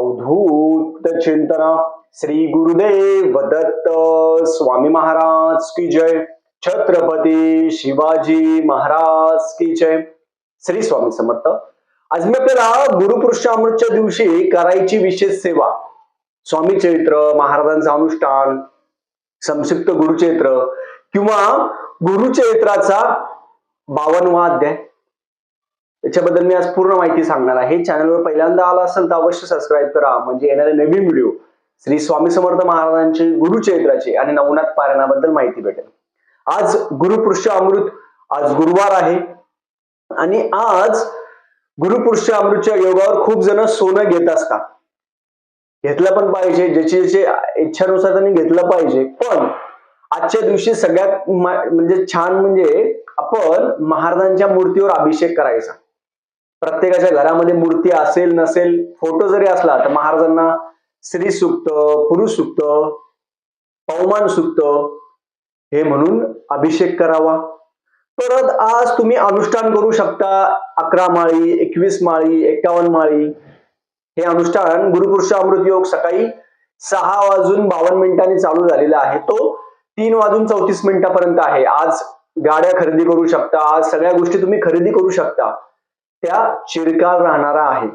अवधूत चिंतन. श्री गुरुदेव दत्त स्वामी महाराज की जय. छत्रपती शिवाजी महाराज की जय. श्री स्वामी समर्थ. आज मी आपल्याला गुरुपुरुषामृतच्या दिवशी करायची विशेष सेवा. स्वामी चरित्र महाराजांचं अनुष्ठान संक्षिप्त गुरुचरित्र किंवा गुरुचरित्राचा बावनवा अध्याय. त्याच्याबद्दल मी आज पूर्ण माहिती सांगणार आहे. चॅनलवर पहिल्यांदा आला असेल तर अवश्य सबस्क्राईब करा. म्हणजे येणारे नवीन व्हिडिओ श्री स्वामी समर्थ महाराजांचे गुरुचरित्राचे आणि नवनाथ पारायणाबद्दल माहिती भेटेल. आज गुरुपुरुष अमृत आज गुरुवार आहे. आणि आज गुरुपुरुष अमृतच्या योगावर खूप जण सोनं घेत असतात. घेतलं पण पाहिजे. ज्याची ज्याची इच्छानुसार त्यांनी घेतलं पाहिजे. पण आजच्या दिवशी सगळ्यात म्हणजे छान म्हणजे आपण महाराजांच्या मूर्तीवर अभिषेक करायचा. प्रत्येकाच्या घरामध्ये मूर्ती असेल नसेल फोटो जरी असला तर महाराजांना स्त्री सुक्त पुरुष सुक्त पवमान सुक्त हे म्हणून अभिषेक करावा. परत आज तुम्ही अनुष्ठान करू शकता अकरा माळी एकवीस माळी एक्कावन्न माळी. हे अनुष्ठान गुरुपुरुष अमृत योग सकाळी सहा वाजून बावन्न मिनिटांनी चालू झालेला आहे. तो तीन वाजून चौतीस मिनिटापर्यंत आहे. आज गाड्या खरेदी करू शकता. आज सगळ्या गोष्टी तुम्ही खरेदी करू शकता. त्या चिरकाल राहणारा आहे.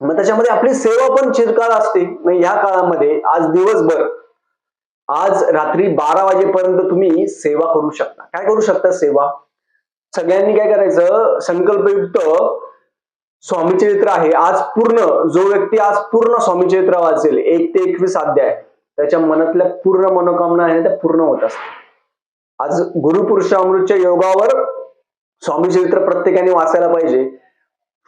मग त्याच्यामध्ये आपली सेवा पण चिरकाल असते. मग ह्या काळामध्ये आज दिवसभर आज रात्री बारा वाजेपर्यंत तुम्ही सेवा करू शकता. काय करू शकता सेवा? सगळ्यांनी काय करायचं? संकल्पयुक्त स्वामी चरित्र आहे. आज पूर्ण जो व्यक्ती आज पूर्ण स्वामी चरित्र वाचेल एक ते एकवीस अध्याय त्याच्या मनातल्या पूर्ण मनोकामना आहे त्या पूर्ण होत असतात आज गुरुपुरुष अमृतच्या योगावर स्वामी चरित्र प्रत्येकाने वाचायला पाहिजे.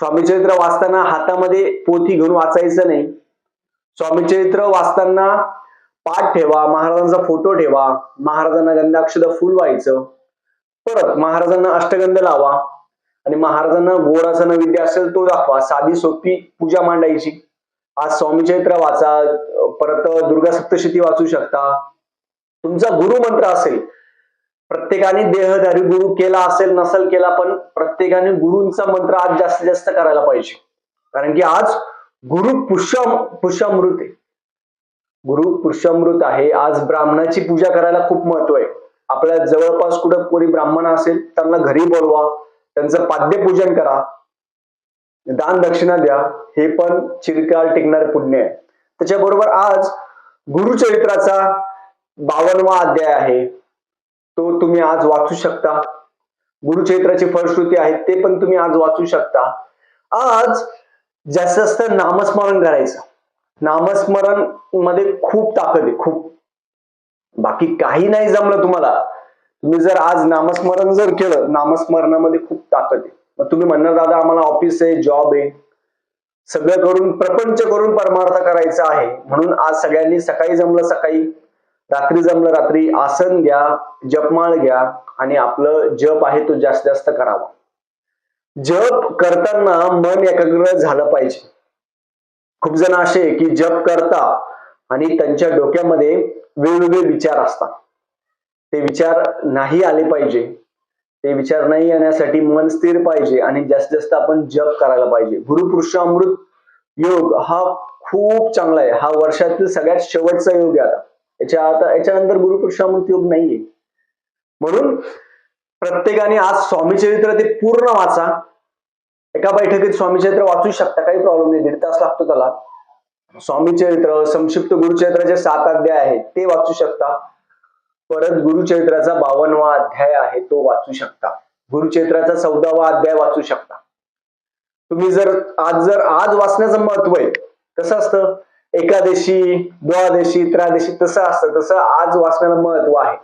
स्वामी चरित्र वाचताना हातामध्ये पोथी घेऊन वाचायचं नाही. स्वामी चरित्र वाचताना पाठ ठेवा महाराजांचा फोटो ठेवा महाराजांना गंधाक्षद फुल व्हायचं. परत महाराजांना अष्टगंध लावा आणि महाराजांना गोडाचा नैवेद्य असेल तो दाखवा साधी सोपी पूजा मांडायची. आज स्वामी चरित्र वाचा परत दुर्गा सप्तशती वाचू शकता. तुमचा गुरु मंत्र असेल प्रत्येकाने देहधारी गुरु केला असेल नसेल केला पण प्रत्येकाने गुरूंचा मंत्र आज जास्तीत जास्त करायला पाहिजे. कारण की आज गुरु पुष्य पुष्यामृत आहे. गुरु पुष्यामृत आहे. आज ब्राह्मणाची पूजा करायला खूप महत्त्व आहे. आपल्या जवळपास कुठं कोणी ब्राह्मण असेल त्यांना घरी बोलवा त्यांचं पाद्यपूजन करा दान दक्षिणा द्या हे पण चिरकाल टिकणारे पुण्य आहे. त्याच्याबरोबर आज गुरुचरित्राचा बावनवा अध्याय आहे. तो तुम्ही आज वाचू शकता. गुरुक्षेत्राची फलश्रुती आहे ते पण तुम्ही आज वाचू शकता. आज जास्त जास्त नामस्मरण करायचं नामस्मरणमध्ये खूप ताकद आहे खूप. बाकी काही नाही जमलं तुम्हाला. तुम्ही जर आज नामस्मरण जर केलं नामस्मरणामध्ये खूप ताकद आहे. मग तुम्ही म्हणणार दादा आम्हाला ऑफिस आहे जॉब आहे. सगळं करून प्रपंच करून परमार्थ करायचा आहे. म्हणून आज सगळ्यांनी सकाळी जमलं सकाळी. रात्री जमलं रात्री आसन घ्या जपमाळ घ्या आणि आपलं जप आहे तो जास्तीत जास्त करावा. जप करताना मन एकाग्र झालं पाहिजे. खूप जण असे की जप करता आणि त्यांच्या डोक्यामध्ये वेगवेगळे विचार असतात. ते विचार नाही आले पाहिजे. ते विचार नाही येण्यासाठी मन स्थिर पाहिजे आणि जास्तीत जास्त आपण जप करायला पाहिजे. गुरुपुरुषामृत योग हा खूप चांगला आहे. हा वर्षातील सगळ्यात शेवटचा योग आहे आता. याच्या आता याच्यानंतर गुरुपुरुष योग नाहीये. म्हणून प्रत्येकाने आज स्वामी चरित्र ते पूर्ण वाचा. एका बैठकीत स्वामी चरित्र वाचू शकता काही प्रॉब्लेम नाही. दीड तास लागतो त्याला. स्वामी चरित्र संक्षिप्त गुरुचरित्राचे सात अध्याय आहेत ते वाचू शकता. परत गुरुचरित्राचा बावनवा अध्याय आहे तो वाचू शकता. गुरुचरित्राचा चौदावा अध्याय वाचू शकता. तुम्ही जर आज जर आज वाचण्याचं महत्त्व आहे कसं असतं? एकादशी द्वादशी त्रादशी तसं असतं तसं आज वाचण्याला महत्त्व आहे.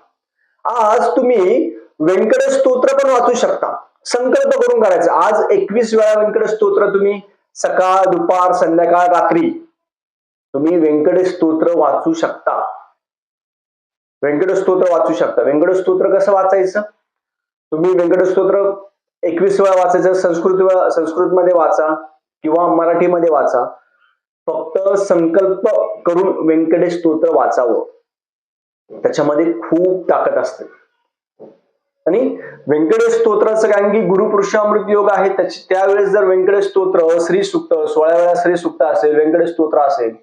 आज तुम्ही व्यंकटेश स्तोत्र पण वाचू शकता. संकल्प करून करायचं. आज एकवीस वेळा व्यंकटेश स्तोत्र तुम्ही सकाळ दुपार संध्याकाळ रात्री तुम्ही व्यंकटेश स्तोत्र वाचू शकता. व्यंकटेश स्तोत्र वाचू शकता. व्यंकटेश स्तोत्र कसं वाचायचं? तुम्ही व्यंकटेश स्तोत्र एकवीस वेळा वाचायचं. संस्कृत वेळा संस्कृत मध्ये वाचा किंवा मराठीमध्ये वाचा. फक्त संकल्प करून व्यंकटेश स्तोत्र वाचावं. त्याच्यामध्ये खूप ताकद असते. आणि व्यंकटेश स्तोत्राचं कारण की गुरुपुरुषामृत योग आहे त्याची त्यावेळेस जर व्यंकटेश स्तोत्र श्री सुक्त सोळा वेळा श्री सुक्त असेल व्यंकटेश स्तोत्र असेल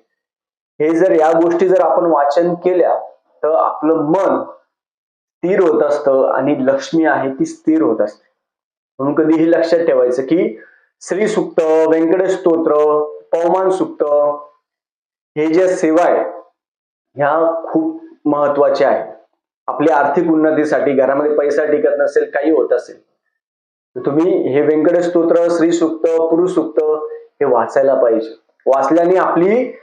हे जर या गोष्टी जर आपण वाचन केल्या तर आपलं मन स्थिर होत असतं आणि लक्ष्मी आहे ती स्थिर होत असते. म्हणून कधीही लक्षात ठेवायचं की श्री सुक्त व्यंकटेश स्तोत्र पवमान सुक्त हे ज्या सेवा आहे ह्या खूप महत्त्वाच्या आहेत आपल्या आर्थिक उन्नतीसाठी घरामध्ये पैसा टिकत नसेल काही होत असेल तर तुम्ही हे व्यंकटेश स्तोत्र श्री सुक्त पुरुष सुक्त हे वाचायला पाहिजे. वाचल्याने आपली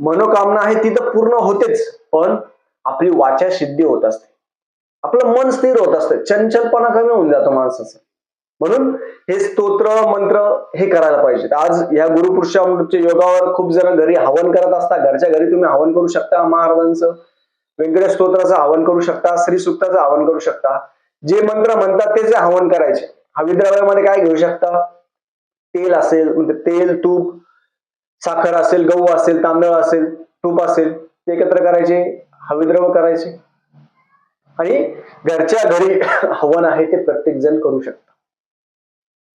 मनोकामना आहे ती तर पूर्ण होतेच पण आपली वाचा सिद्धी होत असते. आपलं मन स्थिर होत असतं. चंचलपणा कमी होऊन जातो माणसाचं. म्हणून हे स्तोत्र मंत्र हे करायला पाहिजे आज या गुरुपुरुषांच्या योगावर खूप जण घरी हवन करत असता घरच्या घरी तुम्ही हवन करू शकता महाराजांचं व्यंकटेश स्तोत्राचं हवन करू शकता श्री सुक्ताचं हवन करू शकता. जे मंत्र म्हणतात तेच हवन करायचे. हविद्रव्यामध्ये काय घेऊ शकता? तेल असेल म्हणजे तेल तूप साखर असेल गहू असेल तांदळ असेल तूप असेल ते एकत्र करायचे हविद्रव करायचे. आणि घरच्या घरी हवन आहे ते प्रत्येक जण करू शकता.